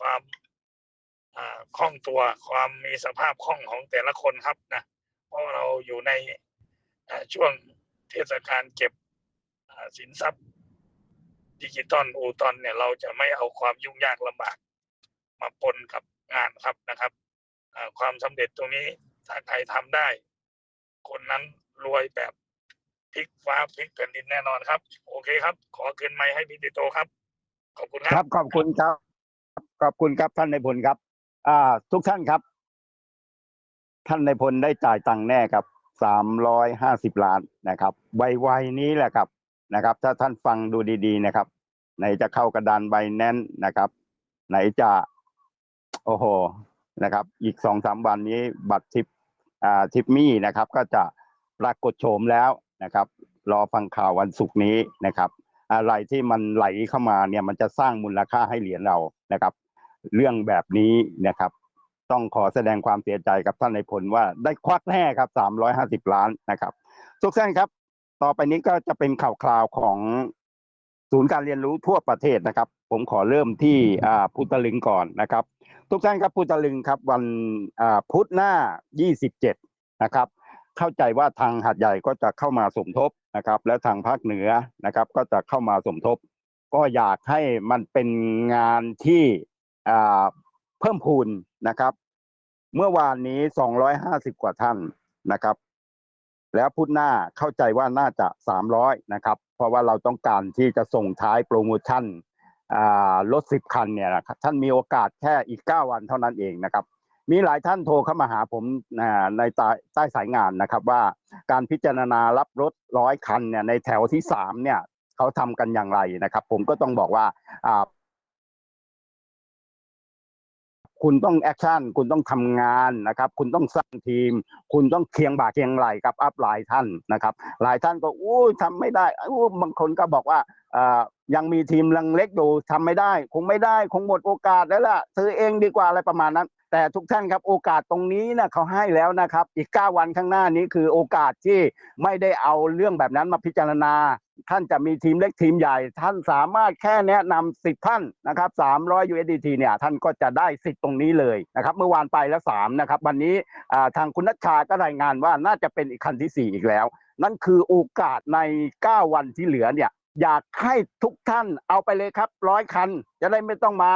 ความคล่องตัวความมีสภาพคล่องของแต่ละคนครับนะเพราะเราอยู่ในช่วงเทศกาลเก็บสินทรัพย์ดิจิตอลอูตอนเนี่ยเราจะไม่เอาความยุ่งยากลำบาก มาปนกับงานครับนะครับความสำเร็จตรงนี้ถ้าใครทำได้ คนนั้นรวยแบบพลิกฟ้าพลิกแผ่นดินแน่นอนครับ โอเคครับ ขอคืนไม้ให้พี่ติโตครับ ขอบคุณครับรับ ขอบคุณครับ ขอบคุณครับท่านในายพลครับ อ่า ทุกท่านครับ ท่านในายพลได้จ่ายตังค์แน่ครับสามร้อยห้าสิบล้านนะครับไวนี้แหละครับนะครับ ถ้าท่านฟังดูดี ๆ นะครับไหนจะเข้ากระดานใบแน่นนะครับ ไหนจะ โอ้โหนะครับ อีกสองสามวันนี้บัตรทิปอ่าทิปมี่นะครับ ก็จะปรากฏโฉมแล้วนะครับ รอฟังข่าววันศุกร์นี้นะครับ อะไรที่มันไหลเข้ามาเนี่ยมันจะสร้างมูลค่าให้เหรียญเรานะครับ เรื่องแบบนี้นะครับ ต้องขอแสดงความเสียใจกับท่านในายพลว่าได้ควักแน่ครับสามร้อยห้าสิบล้านนะครับทุกท่านครับ ต่อไปนี้ก็จะเป็นข่าวคราวของศูนย์การเรียนรู้ทั่วประเทศนะครับ ผมขอเริ่มที่อ่าพุทธลึงก่อนนะครับ ทุกท่านครับพุทธลึงครับวันอ่าพุธหน้า 27 นะครับ เข้าใจว่าทางหัดใหญ่ก็จะเข้ามาสมทบนะครับ และทางภาคเหนือนะครับ ก็จะเข้ามาสมทบ ก็อยากให้มันเป็นงานที่เพิ่มพูนนะครับ เมื่อวานนี้ 250 กว่าท่านนะครับ แล้วพุธหน้าเข้าใจว่าน่าจะ 300 นะครับ เพราะว่าเราต้องการที่จะส่งท้ายโปรโมชั่นรถ10 คันเนี่ยนะครับท่านมีโอกาสแค่อีก 9 วันเท่านั้นเองนะครับ มีหลายท่านโทรเข้ามาหาผมในใต้สายงานนะครับ ว่าการพิจารณารับรถร้อยคันเนี่ยในแถวที่สามเนี่ยเขาทำกันอย่างไรนะครับ ผมก็ต้องบอกว่าคุณต้องแอคชั่น คุณต้องทำงานนะครับ คุณต้องสร้างทีม คุณต้องเคียงบ่าเคียงไหลกับอัพไลน์ท่านนะครับ หลายท่านก็อู้ทำไม่ได้อู้บางคนก็บอกว่ายังมีทีมลังเล็กอยู่ทำไม่ได้ คงไม่ได้ คงหมดโอกาสแล้วล่ะซื้อเองดีกว่าอะไรประมาณนั้น แต่ทุกท่านครับโอกาสตรงนี้นะเขาให้แล้วนะครับ อีก 9 วันข้างหน้านี้คือโอกาสที่ไม่ได้เอาเรื่องแบบนั้นมาพิจารณา ท่านจะมีทีมเล็กทีมใหญ่ ท่านสามารถแค่แนะนำสิบท่านนะครับ300 USDT เนี่ยท่านก็จะได้สิทธิ์ตรงนี้เลยนะครับ เมื่อวานไปแล้ว3นะครับวันนี้ทางคุณนัชชาก็รายงานว่าน่าจะเป็นอีกคันที่ 4 อีกแล้ว นั่นคือโอกาสใน 9 วันที่เหลือเนี่ยอยากให้ทุกท่านเอาไปเลยครับร้อยคัน จะได้ไม่ต้องมา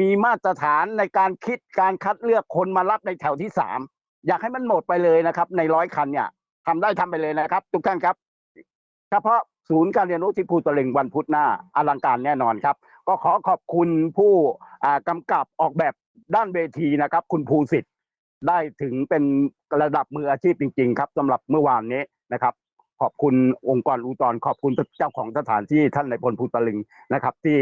มีมาตรฐานในการคิดการคัดเลือกคนมารับในแถวที่3อยากให้มันหมดไปเลยนะครับ ในร้อยคันเนี่ยทำได้ทำไปเลยนะครับ ทุกท่านครับ เฉพาะศูนย์การเรียนรู้ที่ภูตะลึงวันพุธหน้าอลังการแน่นอนครับ ก็ขอขอบคุณผู้อ่ากำกับออกแบบด้านเวทีนะครับ คุณภูสิทธิ์ได้ถึงเป็นระดับมืออาชีพจริง ๆ ครับสำหรับเมื่อวานนี้นะครับ ขอบคุณองค์กรอุตรขอบคุณเจ้าของสถานที่ท่านในายพลภูตะลึงนะครับ ที่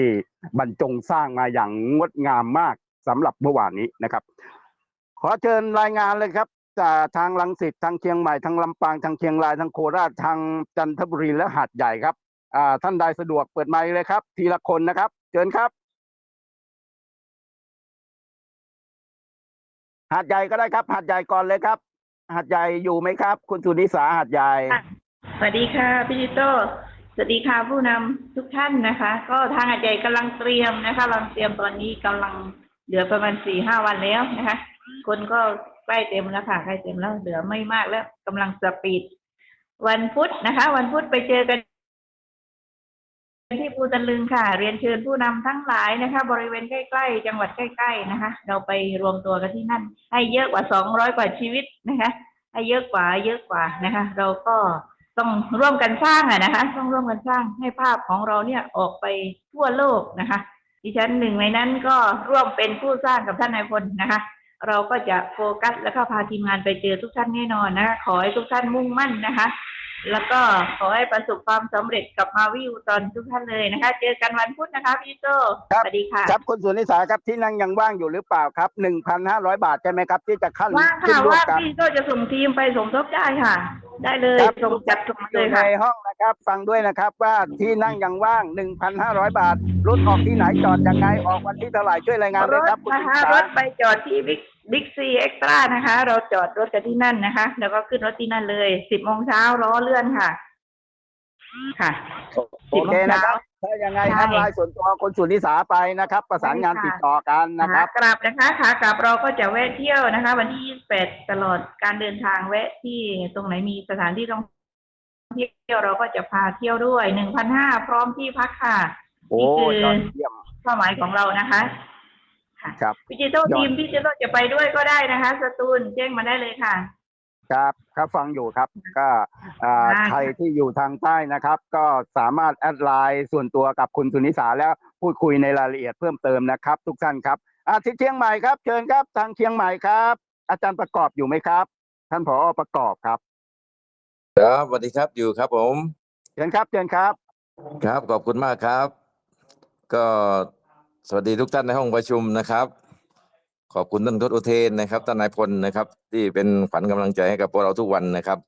บรรจงสร้างมาอย่างงดงามมากสำหรับเมื่อวานนี้นะครับ ขอเชิญรายงานเลยครับจากทางลังสิตทางเชียงใหม่ทางลำปางทางเชียงรายทางโคราชทางจันทบุรีและหาดใหญ่ครับอ่าท่านใดสะดวกเปิดไมค์เลยครับ ทีละคนนะครับ เชิญครับ หาดใหญ่ก็ได้ครับ หาดใหญ่ก่อนเลยครับ หาดใหญ่อยู่ไหมครับ คุณสุนิสาหาดใหญ่ วัสดีค่ะพี่จิโตสวัสดีค่ะผู้นำทุกท่านนะคะ ก็ทางอาจารย์กำลังเตรียมนะคะกำลังเตรียมตอนนี้กำลังเหลือประมาณสี่ห้าวันแล้วนะคะ คนก็ใกล้เต็มแล้วค่ะใกล้เต็มแล้วเหลือไม่มากแล้วกำลังสปีด วันพุธนะคะ วันพุธไปเจอกันที่ภูตะลึงค่ะ เรียนเชิญผู้นำทั้งหลายนะคะ บริเวณใกล้ๆ จังหวัดใกล้ ๆนะคะ เราไปรวมตัวกันที่นั่น ให้เยอะกว่าสองร้อยกว่าชีวิตนะคะ ให้เยอะกว่าเยอะกว่านะคะ เราก็ ต้องร่วมกันสร้างอะนะคะ ต้องร่วมกันสร้างให้ภาพของเราเนี่ยออกไปทั่วโลกนะคะ ดิฉันหนึ่งในนั้นก็ร่วมเป็นผู้สร้างกับท่านนายพลนะคะ เราก็จะโฟกัสแล้วก็พาทีมงานไปเจอทุกท่านแน่นอนนะคะขอให้ทุกท่านมุ่งมั่นนะคะ แล้วก็ขอให้ประสบความสำเร็จกับมาวิวตอนทุกท่านเลยนะคะ เจอกันวันพุธนะคะพี่โจครับสวัสดีค่ะครับคุณสุนิสาครับที่นั่งยังว่างอยู่หรือเปล่าครับหนึ่งพันห้าร้อยบาทใช่ไหมครับ ที่จะขั้นว่างขึ้นค่ะร่วมว่ากันพี่โจจะส่งทีมไปสมทบได้ค่ะ ได้เลยครับส่งจัดส่งมาอเลยู่ยในค่ะห้องนะครับ ฟังด้วยนะครับว่าที่นั่งยังว่างหนึ่งพันห้าร้อยบาทรถออกที่ไหนจอดยังไงออกวันที่เท่าไหร่ช่วยรายงานเลรยถครับคุณนะสุคะนิสารถไปจอดที่บิ๊ก บิ๊กซีเอ็กซ์ตร้านะคะ เราจอดรถกันที่นั่นนะคะ แล้วก็ขึ้นรถที่นั่นเลยสิบโมงเช้าล้อเลื่อนค่ะ ค่ะโอเคนะครับถ้ายังไงใช่แอดไลน์ส่วนตัวคนสุนิสาไปนะครับ ประสานงานใช่ค่ะติดต่อกันนะครับขากลับนะคะขากลับเราก็จะแวะเที่ยวนะคะ วันที่ 28 ตลอดการเดินทางแวะที่ตรงไหนมีสถานที่ท่องเที่ยวเราก็จะพาเที่ยวด้วย 1,500 พร้อมที่พักค่ะโอ้นี่คือยอดเยี่ยมเป้าหมายของเรานะคะ ค่ะครับพิจิตรทีมพิจิตรจะไปด้วยก็ได้นะคะสตูลแจ้งมาได้เลยค่ะ ครับครับฟังอยู่ครับ ก็อ่าได้ค่ะ ใครที่อยู่ทางใต้นะครับ ก็สามารถแอดไลน์ส่วนตัวกับคุณสุนิสาแล้วพูดคุยในรายละเอียดเพิ่มเติมนะครับ ทุกท่านครับอาที่เชียงใหม่ครับเชิญครับทางเชียงใหม่ครับ อาจารย์ประกอบอยู่ไหมครับ ท่านผอประกอบครับครับสวัสดีครับอยู่ครับผม เชิญครับเชิญครับ ครับขอบคุณมากครับ ก็ สวัสดีทุกท่านในห้องประชุมนะครับ ขอบคุณท่านทศอุเทนนะครับท่านนายพลนะครับ ที่เป็นขวัญกำลังใจให้กับพวกเราทุกวันนะครับ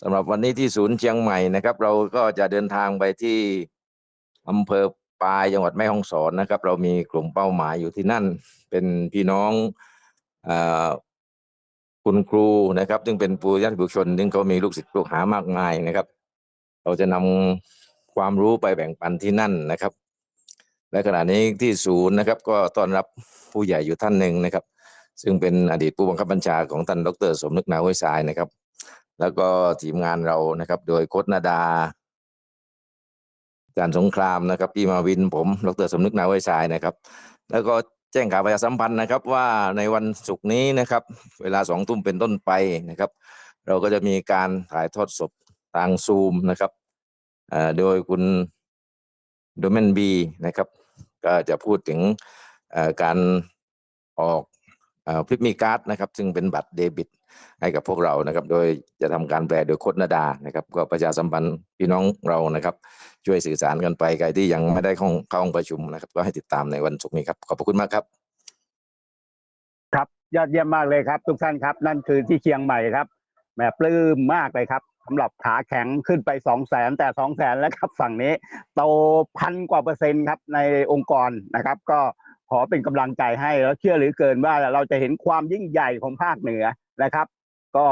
สำหรับวันนี้ที่ศูนย์เชียงใหม่นะครับ เราก็จะเดินทางไปที่อำเภอปายจังหวัดแม่ฮ่องสอนนะครับ เรามีกลุ่มเป้าหมายอยู่ที่นั่น เป็นพี่น้องอคุณครูนะครับซึ่งเป็นผู้ญาติบุคคลซึ่งเขามีลูกศิษย์ลูกหามากมายนะครับ เราจะนำความรู้ไปแบ่งปันที่นั่นนะครับ และขณะนี้ที่ศูนย์นะครับ ก็ต้อนรับผู้ใหญ่อยู่ท่านหนึ่งนะครับ ซึ่งเป็นอดีตผู้บังคับบัญชาของท่านดร สมนึกนาวยทรายนะครับ แล้วก็ทีมงานเรานะครับ โดยโคตนาดาอาจารย์สงครามนะครับพี่มาวินผมดรสมนึกนาวยทรายนะครับ แล้วก็แจ้งข่าวประชาสัมพันธ์นะครับ ว่าในวันศุกร์นี้นะครับ เวลาสองทุ่มเป็นต้นไปนะครับ เราก็จะมีการถ่ายทอดสดทางซูมนะครับโดยคุณ โดเมนบีนะครับ ก็จะพูดถึงการออกพริปมีการ์ดนะครับ ซึ่งเป็นบัตรเดบิตให้กับพวกเรานะครับ โดยจะทำการแปลโดยโคดนาดานะครับ ก็ประชาสัมพันธ์พี่น้องเรานะครับ ช่วยสื่อสารกันไปใครที่ยังไม่ได้เข้าเข้าห้องประชุมนะครับ ก็ให้ติดตามในวันศุกร์นี้ครับ ขอบพระคุณมากครับ ครับยอดเยี่ยมมากเลยครับ ทุกท่านครับ นั่นคือที่เชียงใหม่ครับแหมปลื้มมากเลยครับ สำหรับขาแข็งขึ้นไปสองแสนแต่สองแสนแล้วครับ ฝั่งนี้โตพันกว่าเปอร์เซ็นต์ครับในองค์กรนะครับ ก็ขอเป็นกำลังใจให้แล้วเชื่อหรือเกินว่าเราจะเห็นความยิ่งใหญ่ของภาคเหนือนะครับ ก็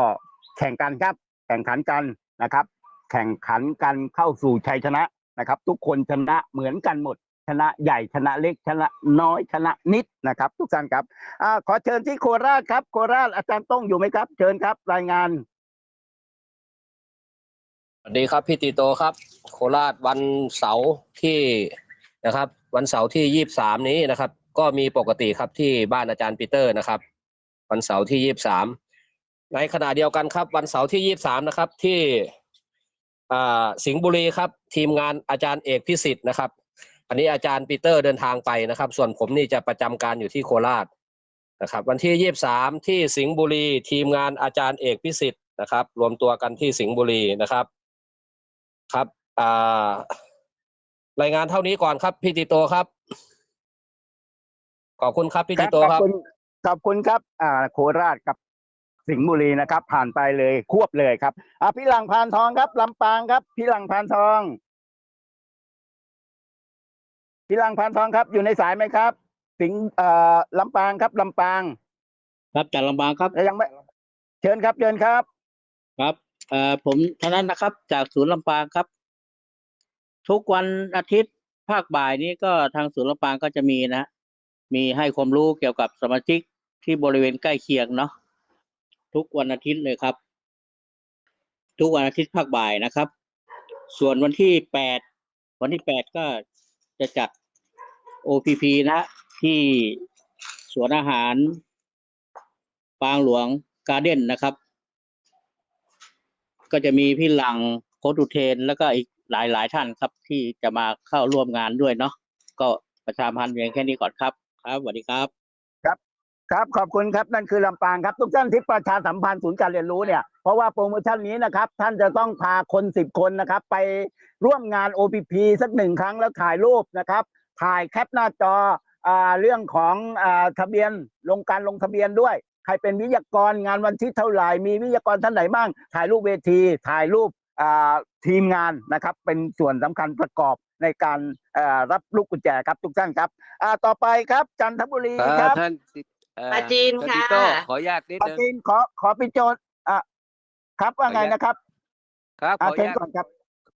แข่งกันครับ แข่งขันกันนะครับ แข่งขันกันเข้าสู่ชัยชนะนะครับ ทุกคนชนะเหมือนกันหมดชนะใหญ่ชนะเล็กชนะน้อยชนะนิดนะครับ ทุกท่านครับอ่าขอเชิญที่โคราชครับ โคราชอาจารย์ต้องอยู่ไหมครับ เชิญครับ รายงาน สวัสดีครับพี่ติโตครับ โคราชวันเสาร์ที่นะครับ วันเสาร์ที่ยี่สามนี้นะครับ ก็มีปกติครับที่บ้านอาจารย์ปีเตอร์นะครับ วันเสาร์ที่ยี่สามในขณะเดียวกันครับ วันเสาร์ที่ยี่สามนะครับที่อ่าสิงห์บุรีครับ ทีมงานอาจารย์เอกพิสิทธิ์นะครับ อันนี้อาจารย์ปีเตอร์เดินทางไปนะครับ ส่วนผมนี่จะประจำการอยู่ที่โคราชนะครับ วันที่ยี่สามที่สิงห์บุรี ทีมงานอาจารย์เอกพิสิทธิ์นะครับ รวมตัวกันที่สิงห์บุรีนะครับ ครับอ่ารายงานเท่านี้ก่อนครับ พี่ติโตครับ ขอบคุณครับพี่ติโตขคอรับบคุณขอบคุณครับ อ่า โคราชกับสิงห์บุรีนะครับ ผ่านไปเลยควบเลยครับอ่าพี่หลังพานทองครับลำปางครับ พี่หลังพานทอง พี่หลังพานทองครับ อยู่ในสายไหมครับ สิงห์เอ่อลำปางครับลำปาง ครับจากลำบางครับแล้วยังไม่ เชิญครับเชิญครับครับ เอ่อผมธนันนะครับ จากศูนย์ลำปางครับ ทุกวันอาทิตย์ภาคบ่ายนี้ก็ทางศูนย์ลำปางก็จะมีนะ มีให้ความรู้เกี่ยวกับสมาชิกที่บริเวณใกล้เคียงเนาะทุกวันอาทิตย์เลยครับ ทุกวันอาทิตย์ภาคบ่ายนะครับ ส่วนวันที่แปดวันที่แปดก็จะจัด OPP นะฮะที่สวนอาหาร ปางหลวงการ์เด้นนะครับ ก็จะมีพี่หลังโคตุเทน แล้วก็อีกหลายหลายท่านครับ ที่จะมาเข้าร่วมงานด้วยเนาะก็ประชาพันธ์เพียงแค่นี้ก่อนครับ ครับสวัสดีครับ ครับครับขอบคุณครับนั่นคือลำปางครับ ทุกท่านที่ประชาสัมพันธ์ศูนย์การเรียนรู้เนี่ยเพราะว่าโปรโมชั่นนี้นะครับ ท่านจะต้องพาคนสิบคนนะครับ ไปร่วมงาน OPP สักหนึ่งครั้งแล้วถ่ายรูปนะครับ ถ่ายแคปหน้าจออ่าเรื่องของอ่าทะเบียนลงการลงทะเบียนด้วย ใครเป็นวิทยากรงานวันที่เท่าไหร่มีวิทยากรท่านไหนบ้าง ถ่ายรูปเวที ถ่ายรูปอ่าทีมงานนะครับ เป็นส่วนสำคัญประกอบในการเอ่อรับลูกกุญแจครับทุกท่านครับอ่าต่อไปครับจันทบุรีเอ่อครับท่านติเอ่อปราจีนท่าค่ะติโต้ขออนุญาตนิดปานึงจีนขอขอพิโจทย์อะครับว่าไงนะครับ ครับขอาออเชินุญญาตก่อนครับ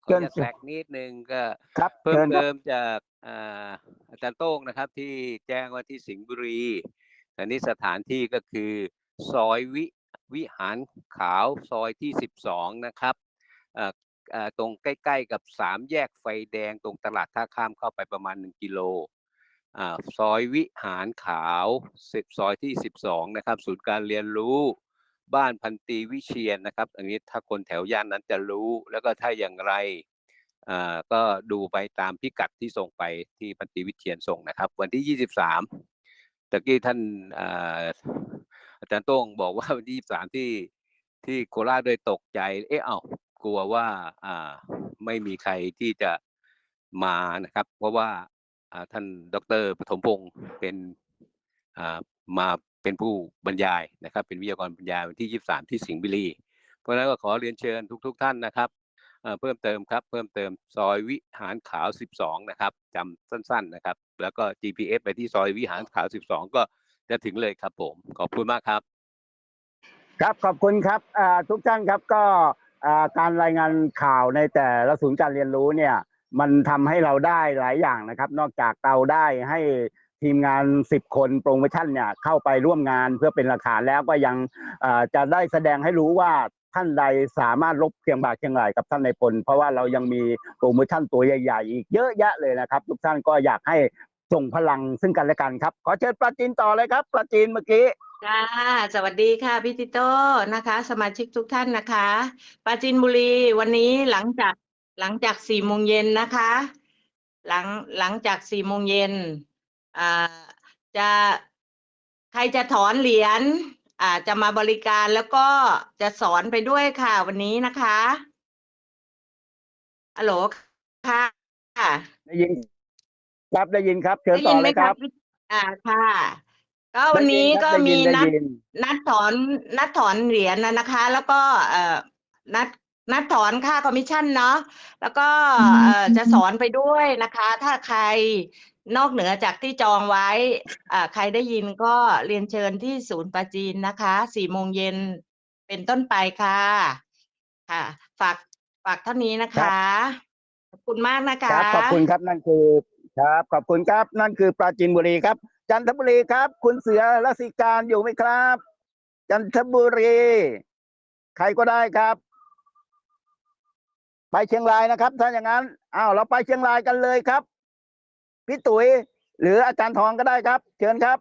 ขอเชิก็ญจะแทรกนิดนึงก็ครับเพิ่มเชิญครับเติมจากอ่าอาจารย์โต้งนะครับ ที่แจ้งว่าที่สิงห์บุรี แต่นี่สถานที่ก็คือซอยวิวิหารขาวซอยที่สิบสองนะครับตรงใกล้ ๆ กับสามแยกไฟแดงตรงตลาดท่าข้ามเข้าไปประมาณหนึ่งกิโลอ่าซอยวิหารขาวสิบซอยที่สิบสองนะครับ ศูนย์การเรียนรู้บ้านพันตีวิเชียนนะครับ อันนี้ถ้าคนแถวย่านนั้นจะรู้แล้วก็ถ้าอย่างไรอ่าก็ดูไปตามพิกัดที่ส่งไปที่พันตีวิเชียนส่งนะครับ วันที่ยี่สิบสาม ตะกี้ท่านอาอาจารย์โต้งบอกว่าวันที่ยี่สามที่ที่โคราชโดยตกใจ เอ๊ะ เอ้ากลัวว่าอ่าไม่มีใครที่จะมานะครับ เพราะว่าอ่าท่านดรปฐมพงศ์เป็นมาเป็นผู้บรรยายนะครับ เป็นวิทยากรบรรยายวันที่ 23 ที่สิงห์บุรี เพราะฉะนั้นก็ขอเรียนเชิญทุก ๆ ท่านนะครับ เอ่อเพิ่มเติมครับ เพิ่มเติมซอยวิหารขาว 12 นะครับจำสั้นๆนะครับ แล้วก็ GPS ไปที่ซอยวิหารขาว 12 ก็จะถึงเลยครับผม ขอบคุณมากครับ ครับขอบคุณครับอ่าทุกท่านครับก็อ่าการรายงานข่าวในแต่ละศูนย์การเรียนรู้เนี่ย มันทำให้เราได้หลายอย่างนะครับ นอกจากเราได้ให้ทีมงาน 10 คนโปรโมชั่นเนี่ยเข้าไปร่วมงานเพื่อเป็นหลักฐานแล้วก็ยังอ่าจะได้แสดงให้รู้ว่า ท่านใดสามารถลบเชียงบากเชียงรายกับท่านในพล เพราะว่าเรายังมีโปรโมชั่นตัวใหญ่ๆอีกเยอะแยะเลยนะครับ ทุกท่านก็อยากให้ส่งพลังซึ่งกันและกันครับ ขอเชิญปราจีนต่อเลยครับปราจีนเมื่อกี้ค่ะสวัสดีค่ะพี่ติโต้นะคะ สมาชิกทุกท่านนะคะปราจีนบุรีวันนี้หลังจากหลังจากสี่โมงเย็นนะคะ หลังหลังจากสี่โมงเย็นอ่าจะใครจะถอนเหรียญ อ่าจะมาบริการแล้วก็จะสอนไปด้วยค่ะวันนี้นะคะฮัลโหลค่ะได้ยินครับได้ยินครับเชิญได้ต่ยิอนไหเลมยครับพี่อ่าค่ะ ก็วันนี้ก็ได้มียิได้นัดยินนัดถอนนัดถอนเหรียญนะนะคะ แล้วก็เอ่อนัดนัดถอนค่าคอมมิชชั่นเนาะแล้วก็เอ่อจะสอนไปด้วยนะคะ ถ้าใคร นอกเหนือจากที่จองไว้อ่าใครได้ยินก็เรียนเชิญที่ศูนย์ปราจีนนะคะสี่โมงเย็นเป็นต้นไปค่ะ ค่ะ ฝากฝากเท่านี้นะคะ ขอบคุณมากนะคคะรับขอบคุณครับนั่นคือครับ ขอบคุณครับนั่นคือปราจีนบุรีครับ จันทบุรีครับ คุณเสือรัศิการอยู่ไหมครับ จันทบุรี ใครก็ได้ครับ ไปเชียงรายนะครับ ถ้าอย่างนั้นอ้าวเราไปเชียงรายกันเลยครับ พี่ตุ๋ยหรืออาจารย์ทองก็ได้ครับ เชิญครับ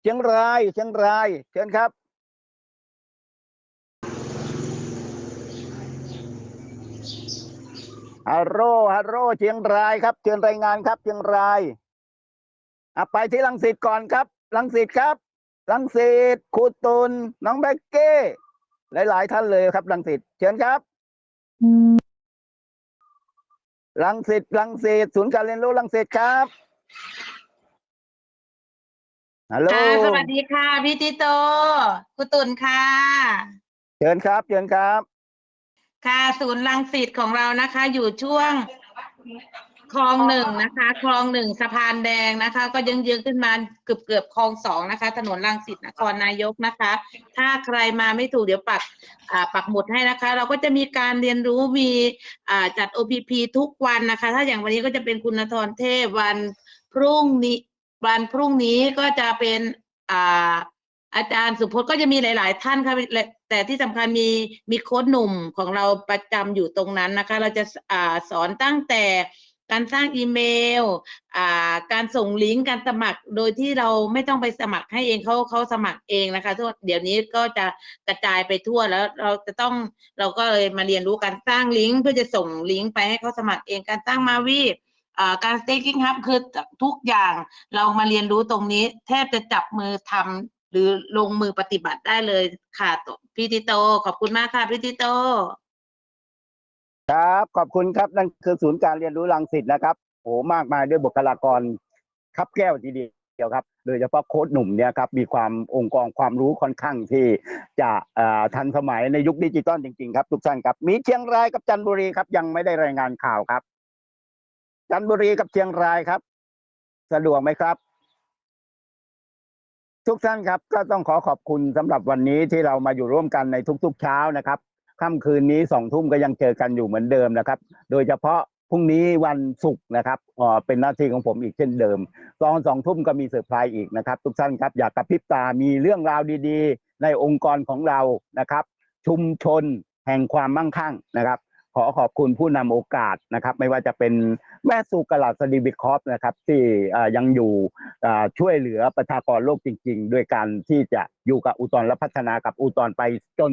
เชียงราย เชียงราย เชิญครับ ฮัลโหลฮัลโหลเชียงรายครับ เชิญรายงานครับ เชียงรายอะไปที่ลังสิตก่อนครับ ลังสิตครับ ลังสิตครูตุลน้องแบ็กเก้ หลาย ๆ ท่านเลยครับ ลังสิตเชิญครับ ลังสิตลังสิตศูนย์การเรียนรู้ลังสิตครับฮัลโหลค่ะสวัสดีค่ะพี่ติโตคุณตุนค่ะ เชิญครับเชิญครับ ค่ะศูนย์รังสิตของเรานะคะ อยู่ช่วง คลองหนึ่งนะคะคลองหนึ่งสะพานแดงนะคะ ก็ยังเยื้องขึ้นมาเกือบเกือบคลองสองนะคะ ถนนรังสิตนครนายกนะคะ ถ้าใครมาไม่ถูกเดี๋ยวปักอ่าปักหมุดให้นะคะ เราก็จะมีการเรียนรู้มีอ่าจัด OPP ทุกวันนะคะ ถ้าอย่างวันนี้ก็จะเป็นคุณธรเทพวันพรุ่งนี้วันพรุ่งนี้ก็จะเป็นอ่าอาจารย์สุพจน์ก็จะมีหลาย ๆ ท่านค่ะแต่ที่สำคัญมีมีโค้ดหนุ่มของเราประจำอยู่ตรงนั้นนะคะ เราจะอ่าสอนตั้งแต่ การสร้างอีเมลอ่าการส่งลิงก์การสมัครโดยที่เราไม่ต้องไปสมัครให้เองเขาเขาสมัครเองนะคะทุกเดี๋ยวนี้ก็จะกระจายไปทั่วแล้วเราจะต้องเราก็เลยมาเรียนรู้การสร้างลิงก์เพื่อจะส่งลิงก์ไปให้เขาสมัครเองการสร้างมาวีอ่าการ staking hub คือทุกอย่างเรามาเรียนรู้ตรงนี้ แทบจะจับมือทำหรือลงมือปฏิบัติได้เลยค่ะพี่ติโต ขอบคุณมากค่ะพี่ติโต ครับ ขอบคุณครับนั่นคือศูนย์การเรียนรู้รังสิตนะครับโอ้มากมายด้วยบุคลากรครับแก้วทีเดียวครับ โดยเฉพาะโค้ชหนุ่มเนี่ยครับมีความองค์กรความรู้ค่อนข้างที่ จะอ่อทันสมัยในยุคดิจิตอลจริงๆครับทุกท่านครับ มีเชียงรายกับจันทบุรีครับ ยังไม่ได้รายงานข่าวครับ จันทบุรีกับเชียงรายครับ สะดวกไหมครับ ทุกท่านครับ ก็ต้องขอขอบคุณสำหรับวันนี้ที่เรามาอยู่ร่วมกันในทุกๆเช้านะครับ ค่ำคืนนี้สองทุ่มก็ยังเจอกันอยู่เหมือนเดิมนะครับ โดยเฉพาะพรุ่งนี้วันศุกร์นะครับอ่าเป็นหน้าที่ของผมอีกเช่นเดิม ตอนสองทุ่มก็มีเซอร์ไพรส์อีกนะครับ ทุกท่านครับอยากกระพริบตา มีเรื่องราวดีๆ ในองค์กรของเรานะครับ ชุมชนแห่งความมั่งคั่งนะครับ ขอขอบคุณผู้นำโอกาสนะครับ ไม่ว่าจะเป็นแม่สุกลาสดีบิคอฟนะครับ ที่ยังอยู่ช่วยเหลือประชากรโลกจริง ๆ ด้วยการที่จะอยู่กับอุตรและพัฒนากับอุตรไปจน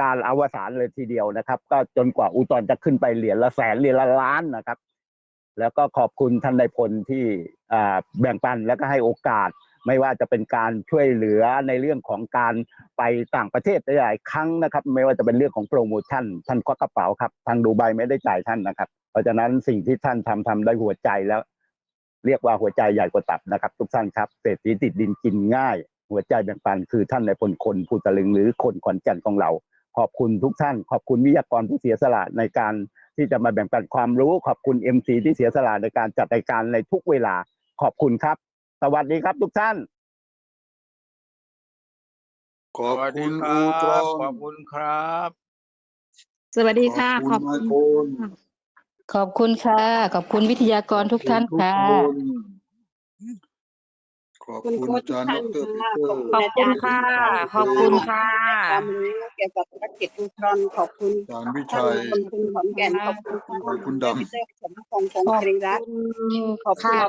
การอวสานเลยทีเดียวนะครับ ก็จนกว่าอุตรจะขึ้นไปเหรียญละแสนเหรียญละล้านนะครับ แล้วก็ขอบคุณท่านนายพลที่แบ่งปันแล้วก็ให้โอกาส ไม่ว่าจะเป็นการช่วยเหลือในเรื่องของการไปต่างประเทศหลายครั้งนะครับ ไม่ว่าจะเป็นเรื่องของโปรโมชั่นท่านควักกระเป๋าครับทางดูไบไม่ได้จ่ายท่านนะครับ เพราะฉะนั้นสิ่งที่ท่านทำทำได้หัวใจแล้ว เรียกว่าหัวใจใหญ่กว่าตับนะครับ ทุกท่านครับเศรษฐีติดดินกินง่าย หัวใจแบ่งปันคือท่านในายพลคนภูตะลึงหรือคนขอนแก่นของเรา ขอบคุณทุกท่าน ขอบคุณวิทยากรผู้เสียสละในการที่จะมาแบ่งปันความรู้ ขอบคุณ MC ที่เสียสละในการจัดรายการในทุกเวลา ขอบคุณครับ สวัสดีครับทุกท่าน ขอบคุณอูตรองขอบคุณครับ สวัสดีค่ะ ขอบนายคุณพลขอบคุณค่ะ ขอบคุณวิทยากรทุกท่านทุกค่ะคน ขอบคุณอาจารย์ดรปีเตอร์ขอบคุณค่ะ ขอบคุณค่ะความรู้เกี่ยวกับธุรกิจอินทรอนขอบคุณอาจารย์วิท่าชันยคนคุณขอนแก่นขอบคุณขอบคุณดำพีเตอร์สมพงษ์คงครีรัตน์ขอบคุณค่ะ